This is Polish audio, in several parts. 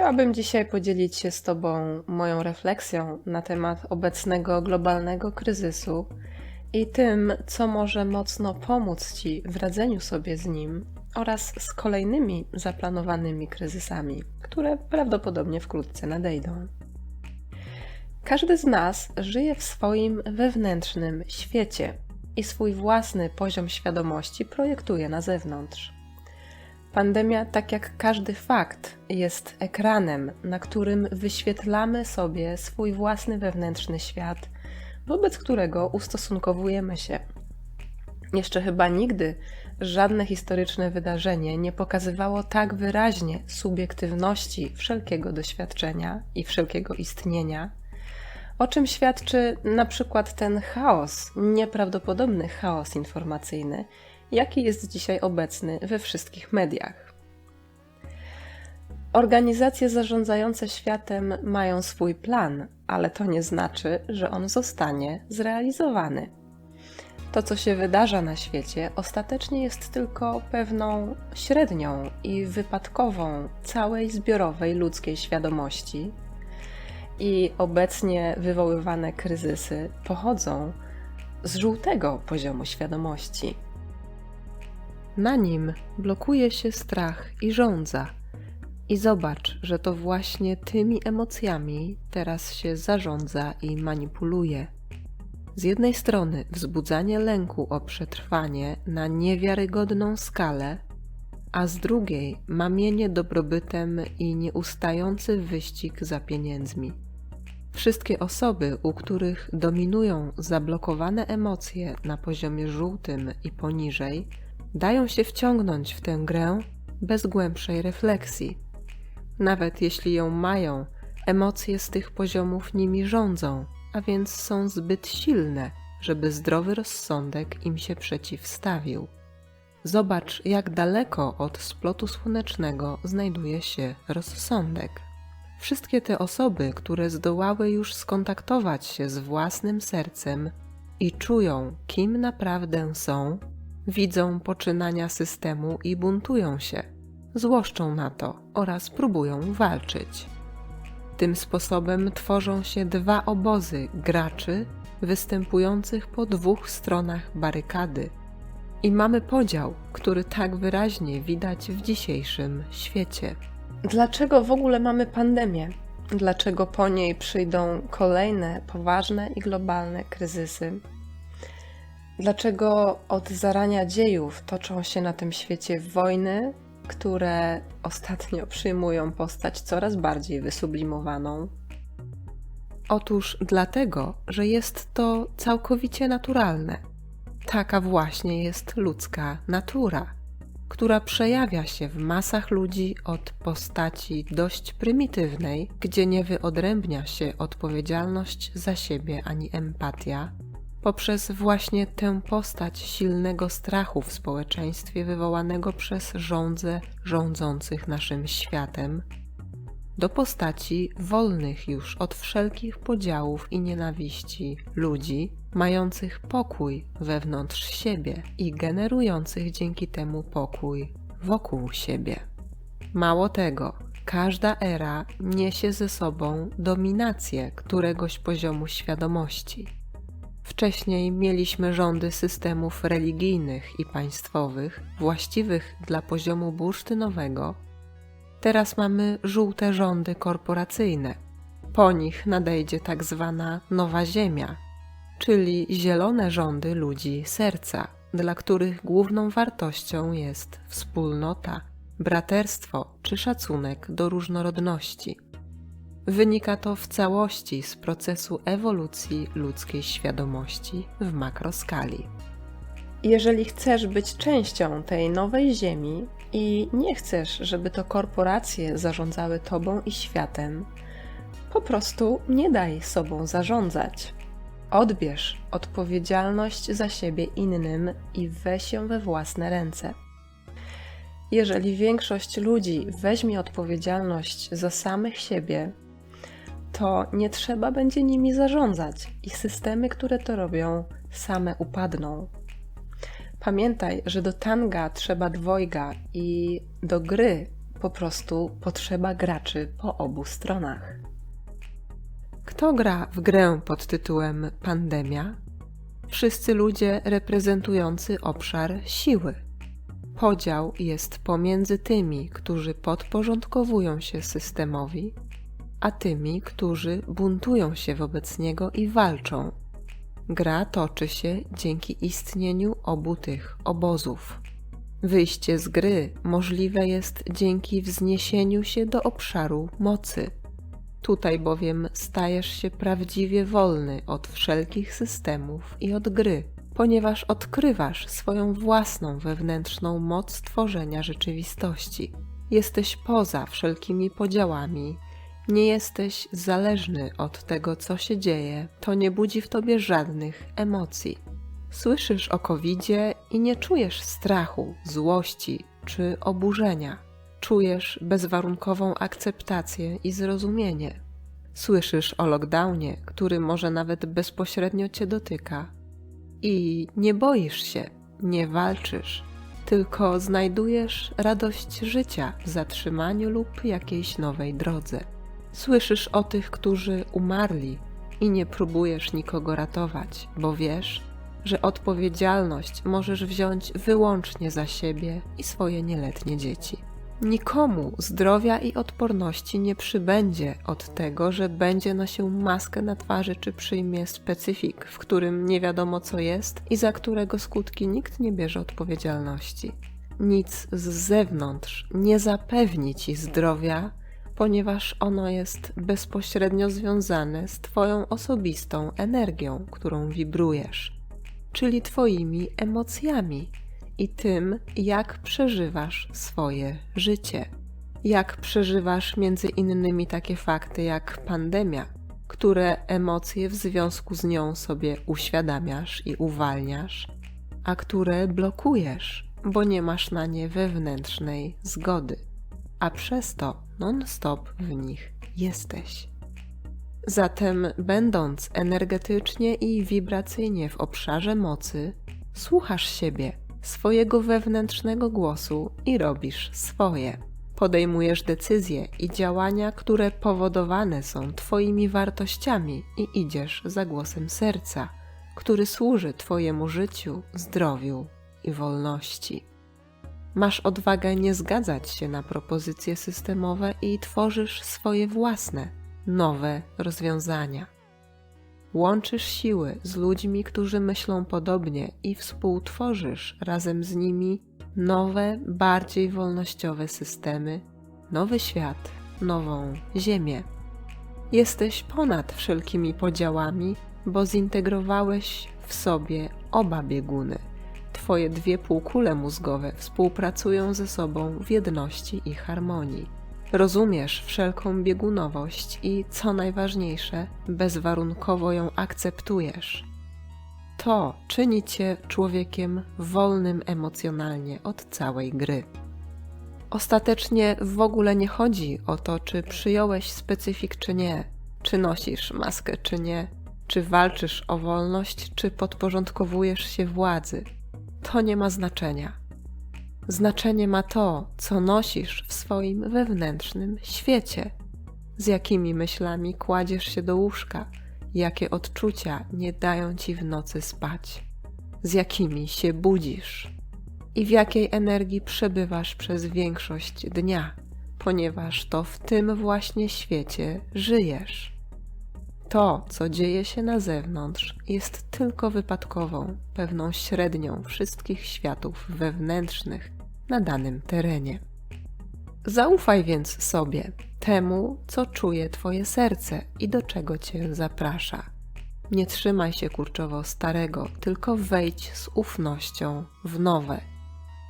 Chciałabym dzisiaj podzielić się z Tobą moją refleksją na temat obecnego globalnego kryzysu i tym, co może mocno pomóc Ci w radzeniu sobie z nim oraz z kolejnymi zaplanowanymi kryzysami, które prawdopodobnie wkrótce nadejdą. Każdy z nas żyje w swoim wewnętrznym świecie i swój własny poziom świadomości projektuje na zewnątrz. Pandemia, tak jak każdy fakt, jest ekranem, na którym wyświetlamy sobie swój własny wewnętrzny świat, wobec którego ustosunkowujemy się. Jeszcze chyba nigdy żadne historyczne wydarzenie nie pokazywało tak wyraźnie subiektywności wszelkiego doświadczenia i wszelkiego istnienia, o czym świadczy na przykład ten chaos, nieprawdopodobny chaos informacyjny, jaki jest dzisiaj obecny we wszystkich mediach. Organizacje zarządzające światem mają swój plan, ale to nie znaczy, że on zostanie zrealizowany. To, co się wydarza na świecie, ostatecznie jest tylko pewną średnią i wypadkową całej zbiorowej ludzkiej świadomości, i obecnie wywoływane kryzysy pochodzą z żółtego poziomu świadomości. Na nim blokuje się strach i żądza. I zobacz, że to właśnie tymi emocjami teraz się zarządza i manipuluje. Z jednej strony wzbudzanie lęku o przetrwanie na niewiarygodną skalę, a z drugiej mamienie dobrobytem i nieustający wyścig za pieniędzmi. Wszystkie osoby, u których dominują zablokowane emocje na poziomie żółtym i poniżej, dają się wciągnąć w tę grę bez głębszej refleksji. Nawet jeśli ją mają, emocje z tych poziomów nimi rządzą, a więc są zbyt silne, żeby zdrowy rozsądek im się przeciwstawił. Zobacz, jak daleko od splotu słonecznego znajduje się rozsądek. Wszystkie te osoby, które zdołały już skontaktować się z własnym sercem i czują, kim naprawdę są, widzą poczynania systemu i buntują się, złoszczą na to oraz próbują walczyć. Tym sposobem tworzą się dwa obozy graczy występujących po dwóch stronach barykady. I mamy podział, który tak wyraźnie widać w dzisiejszym świecie. Dlaczego w ogóle mamy pandemię? Dlaczego po niej przyjdą kolejne poważne i globalne kryzysy? Dlaczego od zarania dziejów toczą się na tym świecie wojny, które ostatnio przyjmują postać coraz bardziej wysublimowaną? Otóż dlatego, że jest to całkowicie naturalne. Taka właśnie jest ludzka natura która przejawia się w masach ludzi od postaci dość prymitywnej, gdzie nie wyodrębnia się odpowiedzialność za siebie ani empatia, poprzez właśnie tę postać silnego strachu w społeczeństwie wywołanego przez rządze rządzących naszym światem, do postaci wolnych już od wszelkich podziałów i nienawiści ludzi, mających pokój wewnątrz siebie i generujących dzięki temu pokój wokół siebie. Mało tego, każda era niesie ze sobą dominację któregoś poziomu świadomości. Wcześniej mieliśmy rządy systemów religijnych i państwowych, właściwych dla poziomu bursztynowego. Teraz mamy żółte rządy korporacyjne. Po nich nadejdzie tak zwana nowa ziemia, czyli zielone rządy ludzi serca, dla których główną wartością jest wspólnota, braterstwo czy szacunek do różnorodności. Wynika to w całości z procesu ewolucji ludzkiej świadomości w makroskali. Jeżeli chcesz być częścią tej nowej Ziemi i nie chcesz, żeby to korporacje zarządzały tobą i światem, po prostu nie daj sobą zarządzać. Odbierz odpowiedzialność za siebie innym i weź ją we własne ręce. Jeżeli większość ludzi weźmie odpowiedzialność za samych siebie, to nie trzeba będzie nimi zarządzać i systemy, które to robią, same upadną. Pamiętaj, że do tanga trzeba dwojga i do gry Po prostu potrzeba graczy po obu stronach. Kto gra w grę pod tytułem Pandemia? Wszyscy ludzie reprezentujący obszar siły. Podział jest pomiędzy tymi, którzy podporządkowują się systemowi, a tymi, którzy buntują się wobec niego i walczą. Gra toczy się dzięki istnieniu obu tych obozów. Wyjście z gry możliwe jest dzięki wzniesieniu się do obszaru mocy. Tutaj bowiem stajesz się prawdziwie wolny od wszelkich systemów i od gry, ponieważ odkrywasz swoją własną wewnętrzną moc tworzenia rzeczywistości. Jesteś poza wszelkimi podziałami, nie jesteś zależny od tego, co się dzieje, to nie budzi w tobie żadnych emocji. Słyszysz o covidzie i nie czujesz strachu, złości czy oburzenia. Czujesz bezwarunkową akceptację i zrozumienie. Słyszysz o lockdownie, który może nawet bezpośrednio cię dotyka. I nie boisz się, nie walczysz, tylko znajdujesz radość życia w zatrzymaniu lub jakiejś nowej drodze. Słyszysz o tych, którzy umarli i nie próbujesz nikogo ratować, bo wiesz, że odpowiedzialność możesz wziąć wyłącznie za siebie i swoje nieletnie dzieci. Nikomu zdrowia i odporności nie przybędzie od tego, że będzie nosił maskę na twarzy czy przyjmie specyfik, w którym nie wiadomo co jest i za którego skutki nikt nie bierze odpowiedzialności. Nic z zewnątrz nie zapewni ci zdrowia, ponieważ ono jest bezpośrednio związane z Twoją osobistą energią, którą wibrujesz, czyli Twoimi emocjami i tym, jak przeżywasz swoje życie. Jak przeżywasz między innymi takie fakty jak pandemia, które emocje w związku z nią sobie uświadamiasz i uwalniasz, a które blokujesz, bo nie masz na nie wewnętrznej zgody, a przez to non-stop w nich jesteś. Zatem, będąc energetycznie i wibracyjnie w obszarze mocy, słuchasz siebie, swojego wewnętrznego głosu i robisz swoje. Podejmujesz decyzje i działania, które powodowane są Twoimi wartościami i idziesz za głosem serca, który służy Twojemu życiu, zdrowiu i wolności. Masz odwagę nie zgadzać się na propozycje systemowe i tworzysz swoje własne, nowe rozwiązania. Łączysz siły z ludźmi, którzy myślą podobnie i współtworzysz razem z nimi nowe, bardziej wolnościowe systemy, nowy świat, nową Ziemię. Jesteś ponad wszelkimi podziałami, bo zintegrowałeś w sobie oba bieguny Twoje dwie półkule mózgowe współpracują ze sobą w jedności i harmonii. Rozumiesz wszelką biegunowość i, co najważniejsze, bezwarunkowo ją akceptujesz. To czyni cię człowiekiem wolnym emocjonalnie od całej gry. Ostatecznie w ogóle nie chodzi o to, czy przyjąłeś specyfik, czy nie, czy nosisz maskę, czy nie, czy walczysz o wolność, czy podporządkowujesz się władzy to nie ma znaczenia. Znaczenie ma to, co nosisz w swoim wewnętrznym świecie, z jakimi myślami kładziesz się do łóżka, jakie odczucia nie dają ci w nocy spać, z jakimi się budzisz? I w jakiej energii przebywasz przez większość dnia, ponieważ to w tym właśnie świecie żyjesz. To, co dzieje się na zewnątrz, jest tylko wypadkową, pewną średnią wszystkich światów wewnętrznych na danym terenie. Zaufaj więc sobie, temu, co czuje Twoje serce i do czego Cię zaprasza. Nie trzymaj się kurczowo starego, tylko wejdź z ufnością w nowe.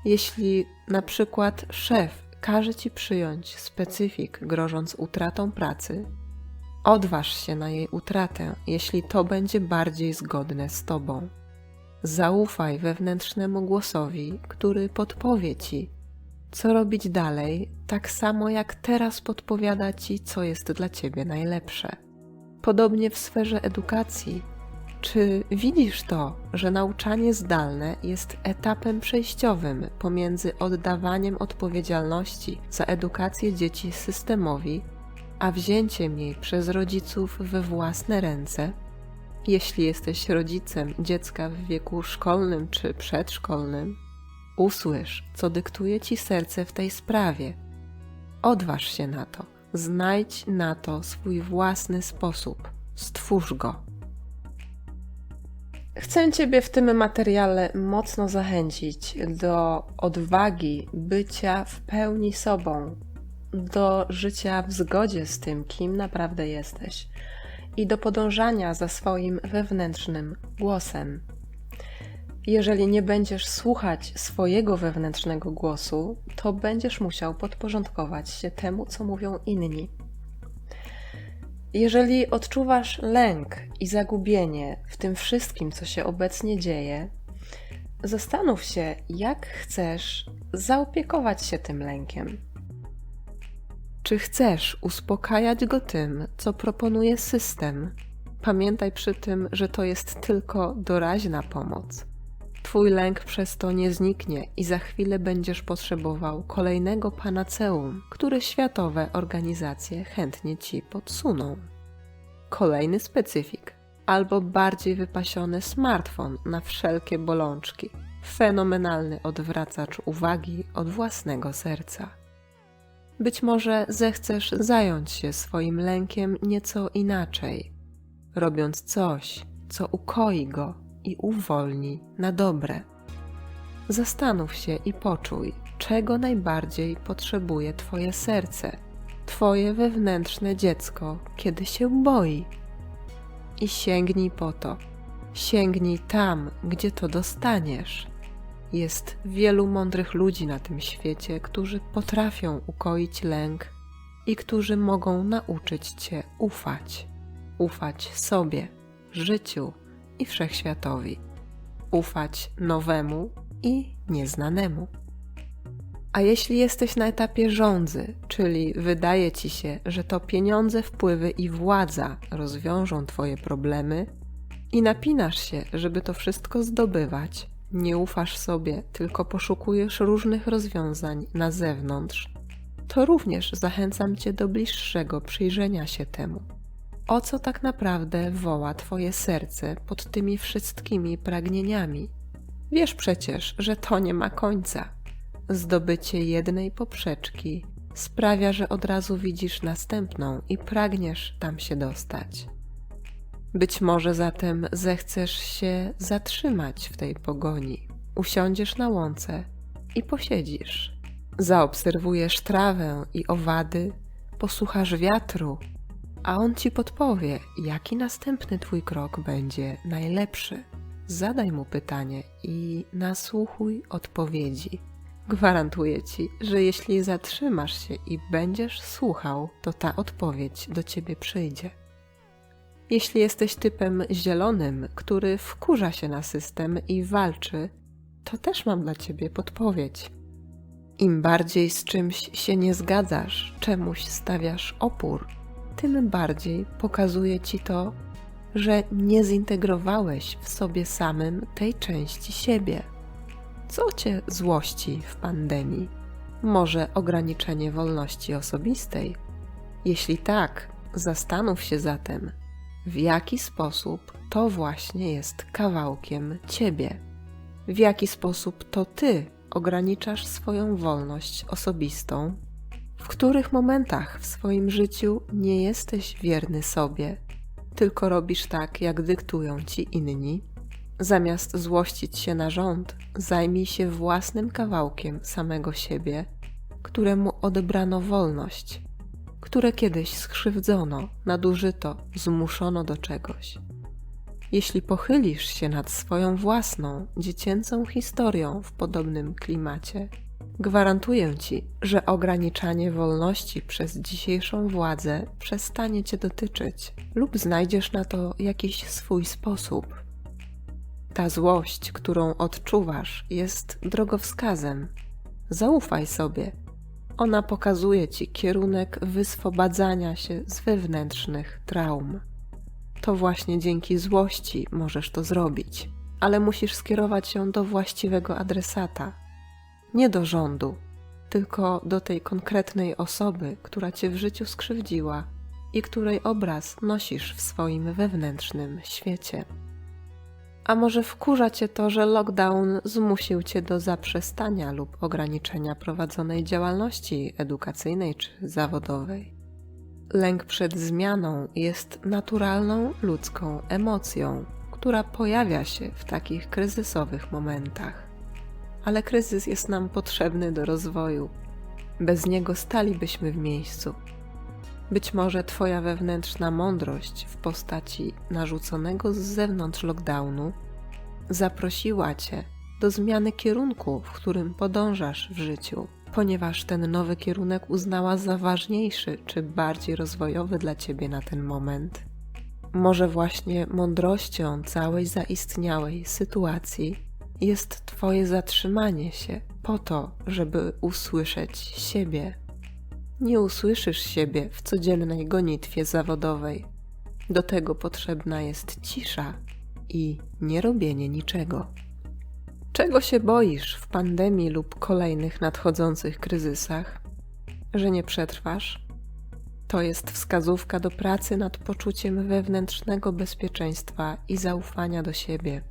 Jeśli na przykład szef każe Ci przyjąć specyfik, grożąc utratą pracy, Odważ się na jej utratę, jeśli to będzie bardziej zgodne z Tobą. Zaufaj wewnętrznemu głosowi, który podpowie Ci, co robić dalej, tak samo jak teraz podpowiada Ci, co jest dla Ciebie najlepsze. Podobnie w sferze edukacji. Czy widzisz to, że nauczanie zdalne jest etapem przejściowym pomiędzy oddawaniem odpowiedzialności za edukację dzieci systemowi, a wzięciem jej przez rodziców we własne ręce? Jeśli jesteś rodzicem dziecka w wieku szkolnym czy przedszkolnym, usłysz, co dyktuje ci serce w tej sprawie. Odważ się na to, znajdź na to swój własny sposób, stwórz go. Chcę Ciebie w tym materiale mocno zachęcić do odwagi bycia w pełni sobą, do życia w zgodzie z tym, kim naprawdę jesteś i do podążania za swoim wewnętrznym głosem. Jeżeli nie będziesz słuchać swojego wewnętrznego głosu, to będziesz musiał podporządkować się temu, co mówią inni. Jeżeli odczuwasz lęk i zagubienie w tym wszystkim, co się obecnie dzieje, zastanów się, jak chcesz zaopiekować się tym lękiem. Czy chcesz uspokajać go tym, co proponuje system? Pamiętaj przy tym, że to jest tylko doraźna pomoc. Twój lęk przez to nie zniknie i za chwilę będziesz potrzebował kolejnego panaceum, które światowe organizacje chętnie ci podsuną. Kolejny specyfik, albo bardziej wypasiony smartfon na wszelkie bolączki. Fenomenalny odwracacz uwagi od własnego serca. Być może zechcesz zająć się swoim lękiem nieco inaczej, robiąc coś, co ukoi go i uwolni na dobre. Zastanów się i poczuj, czego najbardziej potrzebuje Twoje serce, Twoje wewnętrzne dziecko, kiedy się boi. I sięgnij po to. Sięgnij tam, gdzie to dostaniesz. Jest wielu mądrych ludzi na tym świecie, którzy potrafią ukoić lęk i którzy mogą nauczyć Cię ufać. Ufać sobie, życiu i wszechświatowi. Ufać nowemu i nieznanemu. A jeśli jesteś na etapie rządzy, czyli wydaje ci się, że to pieniądze, wpływy i władza rozwiążą Twoje problemy, i napinasz się, żeby to wszystko zdobywać, nie ufasz sobie, tylko poszukujesz różnych rozwiązań na zewnątrz, to również zachęcam Cię do bliższego przyjrzenia się temu. O co tak naprawdę woła Twoje serce pod tymi wszystkimi pragnieniami? Wiesz przecież, że to nie ma końca. Zdobycie jednej poprzeczki sprawia, że od razu widzisz następną i pragniesz tam się dostać. Być może zatem zechcesz się zatrzymać w tej pogoni. Usiądziesz na łące i posiedzisz. Zaobserwujesz trawę i owady, posłuchasz wiatru, a on ci podpowie, jaki następny twój krok będzie najlepszy. Zadaj mu pytanie i nasłuchuj odpowiedzi. Gwarantuję ci, że jeśli zatrzymasz się i będziesz słuchał, to ta odpowiedź do ciebie przyjdzie. Jeśli jesteś typem zielonym, który wkurza się na system i walczy, to też mam dla ciebie podpowiedź. Im bardziej z czymś się nie zgadzasz, czemuś stawiasz opór, tym bardziej pokazuje ci to, że nie zintegrowałeś w sobie samym tej części siebie. Co cię złości w pandemii? Może ograniczenie wolności osobistej? Jeśli tak, zastanów się zatem, w jaki sposób to właśnie jest kawałkiem ciebie. W jaki sposób to ty ograniczasz swoją wolność osobistą, w których momentach w swoim życiu nie jesteś wierny sobie, tylko robisz tak, jak dyktują ci inni. Zamiast złościć się na rząd, zajmij się własnym kawałkiem samego siebie, któremu odebrano wolność które kiedyś skrzywdzono, nadużyto, zmuszono do czegoś. Jeśli pochylisz się nad swoją własną, dziecięcą historią w podobnym klimacie, gwarantuję ci, że ograniczanie wolności przez dzisiejszą władzę przestanie cię dotyczyć lub znajdziesz na to jakiś swój sposób. Ta złość, którą odczuwasz, jest drogowskazem. Zaufaj sobie ona pokazuje ci kierunek wyswobadzania się z wewnętrznych traum. to właśnie dzięki złości możesz to zrobić, ale musisz skierować ją do właściwego adresata, nie do rządu, tylko do tej konkretnej osoby, która cię w życiu skrzywdziła i której obraz nosisz w swoim wewnętrznym świecie. A może wkurza cię to, że lockdown zmusił cię do zaprzestania lub ograniczenia prowadzonej działalności edukacyjnej czy zawodowej? Lęk przed zmianą jest naturalną ludzką emocją, która pojawia się w takich kryzysowych momentach. Ale kryzys jest nam potrzebny do rozwoju. Bez niego stalibyśmy w miejscu. Być może Twoja wewnętrzna mądrość w postaci narzuconego z zewnątrz lockdownu zaprosiła Cię do zmiany kierunku, w którym podążasz w życiu, ponieważ ten nowy kierunek uznała za ważniejszy czy bardziej rozwojowy dla Ciebie na ten moment. Może właśnie mądrością całej zaistniałej sytuacji jest Twoje zatrzymanie się po to, żeby usłyszeć siebie nie usłyszysz siebie w codziennej gonitwie zawodowej. Do tego potrzebna jest cisza i nierobienie niczego. Czego się boisz w pandemii lub kolejnych nadchodzących kryzysach? Że nie przetrwasz? To jest wskazówka do pracy nad poczuciem wewnętrznego bezpieczeństwa i zaufania do siebie.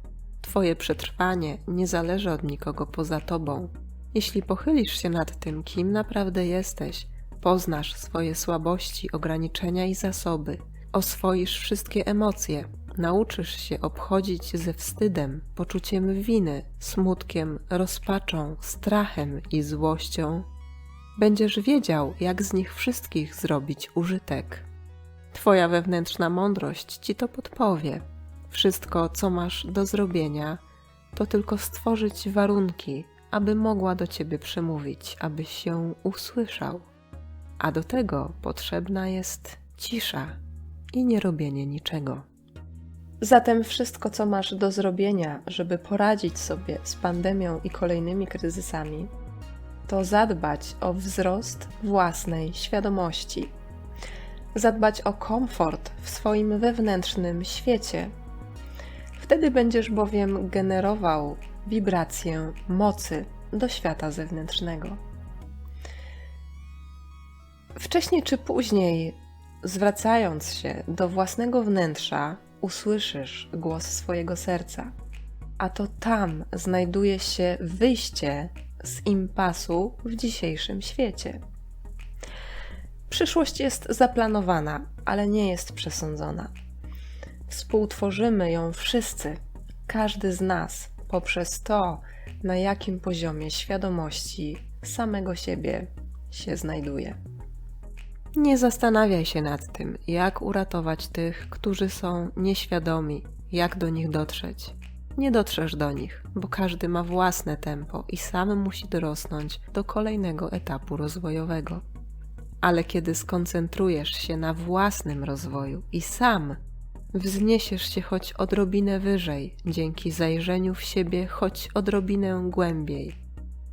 Twoje przetrwanie nie zależy od nikogo poza tobą. Jeśli pochylisz się nad tym, kim naprawdę jesteś, Poznasz swoje słabości, ograniczenia i zasoby, oswoisz wszystkie emocje, nauczysz się obchodzić ze wstydem, poczuciem winy, smutkiem, rozpaczą, strachem i złością. Będziesz wiedział, jak z nich wszystkich zrobić użytek. Twoja wewnętrzna mądrość ci to podpowie. Wszystko, co masz do zrobienia, to tylko stworzyć warunki, aby mogła do ciebie przemówić, abyś się usłyszał a do tego potrzebna jest cisza i nie robienie niczego. Zatem wszystko, co masz do zrobienia, żeby poradzić sobie z pandemią i kolejnymi kryzysami, to zadbać o wzrost własnej świadomości, zadbać o komfort w swoim wewnętrznym świecie. Wtedy będziesz bowiem generował wibrację mocy do świata zewnętrznego. Wcześniej czy później, zwracając się do własnego wnętrza, usłyszysz głos swojego serca, a to tam znajduje się wyjście z impasu w dzisiejszym świecie. Przyszłość jest zaplanowana, ale nie jest przesądzona. Współtworzymy ją wszyscy, każdy z nas, poprzez to, na jakim poziomie świadomości samego siebie się znajduje. Nie zastanawiaj się nad tym, jak uratować tych, którzy są nieświadomi, jak do nich dotrzeć. Nie dotrzesz do nich, bo każdy ma własne tempo i sam musi dorosnąć do kolejnego etapu rozwojowego. Ale kiedy skoncentrujesz się na własnym rozwoju i sam wzniesiesz się choć odrobinę wyżej dzięki zajrzeniu w siebie choć odrobinę głębiej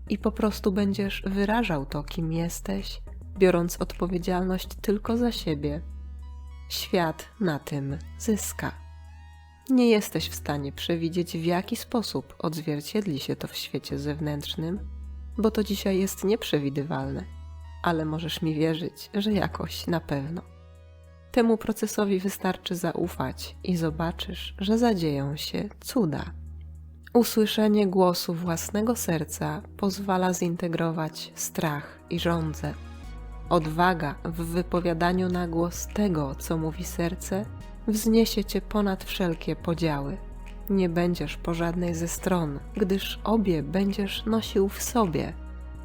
i po prostu będziesz wyrażał to, kim jesteś, biorąc odpowiedzialność tylko za siebie, świat na tym zyska. Nie jesteś w stanie przewidzieć, w jaki sposób odzwierciedli się to w świecie zewnętrznym, bo to dzisiaj jest nieprzewidywalne, ale możesz mi wierzyć, że jakoś na pewno. Temu procesowi wystarczy zaufać i zobaczysz, że zadzieją się cuda. Usłyszenie głosu własnego serca pozwala zintegrować strach i żądzę Odwaga w wypowiadaniu na głos tego, co mówi serce, wzniesie cię ponad wszelkie podziały. Nie będziesz po żadnej ze stron, gdyż obie będziesz nosił w sobie,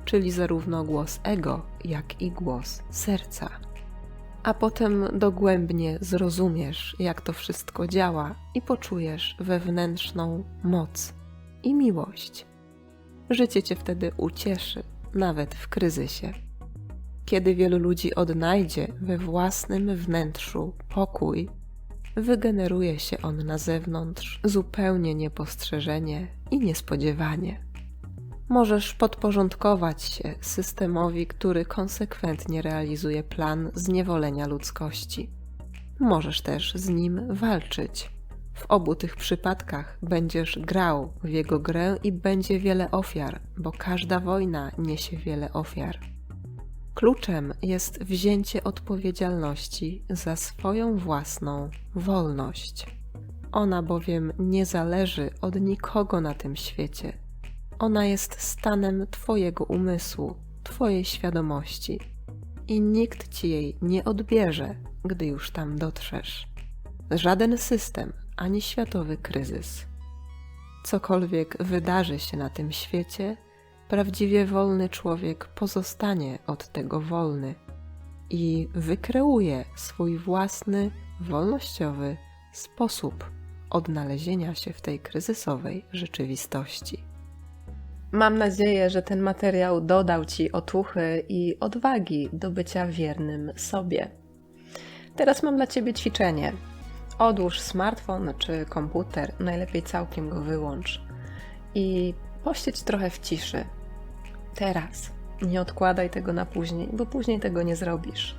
czyli zarówno głos ego, jak i głos serca. A potem dogłębnie zrozumiesz, jak to wszystko działa i poczujesz wewnętrzną moc i miłość. Życie cię wtedy ucieszy, nawet w kryzysie. Kiedy wielu ludzi odnajdzie we własnym wnętrzu pokój, wygeneruje się on na zewnątrz zupełnie niepostrzeżenie i niespodziewanie. Możesz podporządkować się systemowi, który konsekwentnie realizuje plan zniewolenia ludzkości. możesz też z nim walczyć. W obu tych przypadkach będziesz grał w jego grę i będzie wiele ofiar, bo każda wojna niesie wiele ofiar. Kluczem jest wzięcie odpowiedzialności za swoją własną wolność. Ona bowiem nie zależy od nikogo na tym świecie. Ona jest stanem Twojego umysłu, Twojej świadomości i nikt Ci jej nie odbierze, gdy już tam dotrzesz. Żaden system ani światowy kryzys. Cokolwiek wydarzy się na tym świecie, prawdziwie wolny człowiek pozostanie od tego wolny i wykreuje swój własny, wolnościowy sposób odnalezienia się w tej kryzysowej rzeczywistości. Mam nadzieję, że ten materiał dodał Ci otuchy i odwagi do bycia wiernym sobie. Teraz mam dla Ciebie ćwiczenie. Odłóż smartfon czy komputer, najlepiej całkiem go wyłącz i posiedź trochę w ciszy. Teraz. Nie odkładaj tego na później, bo później tego nie zrobisz.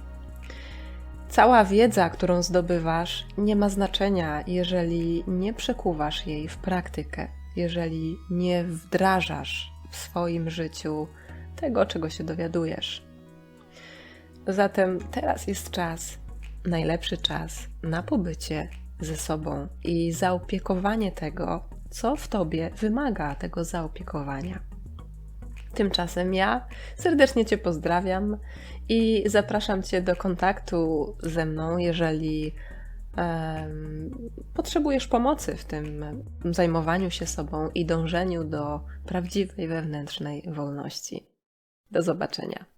Cała wiedza, którą zdobywasz, nie ma znaczenia, jeżeli nie przekuwasz jej w praktykę, jeżeli nie wdrażasz w swoim życiu tego, czego się dowiadujesz. Zatem teraz jest czas, najlepszy czas na pobycie ze sobą i zaopiekowanie tego, co w tobie wymaga tego zaopiekowania. Tymczasem ja serdecznie Cię pozdrawiam i zapraszam Cię do kontaktu ze mną, jeżeli um, potrzebujesz pomocy w tym zajmowaniu się sobą i dążeniu do prawdziwej wewnętrznej wolności. Do zobaczenia.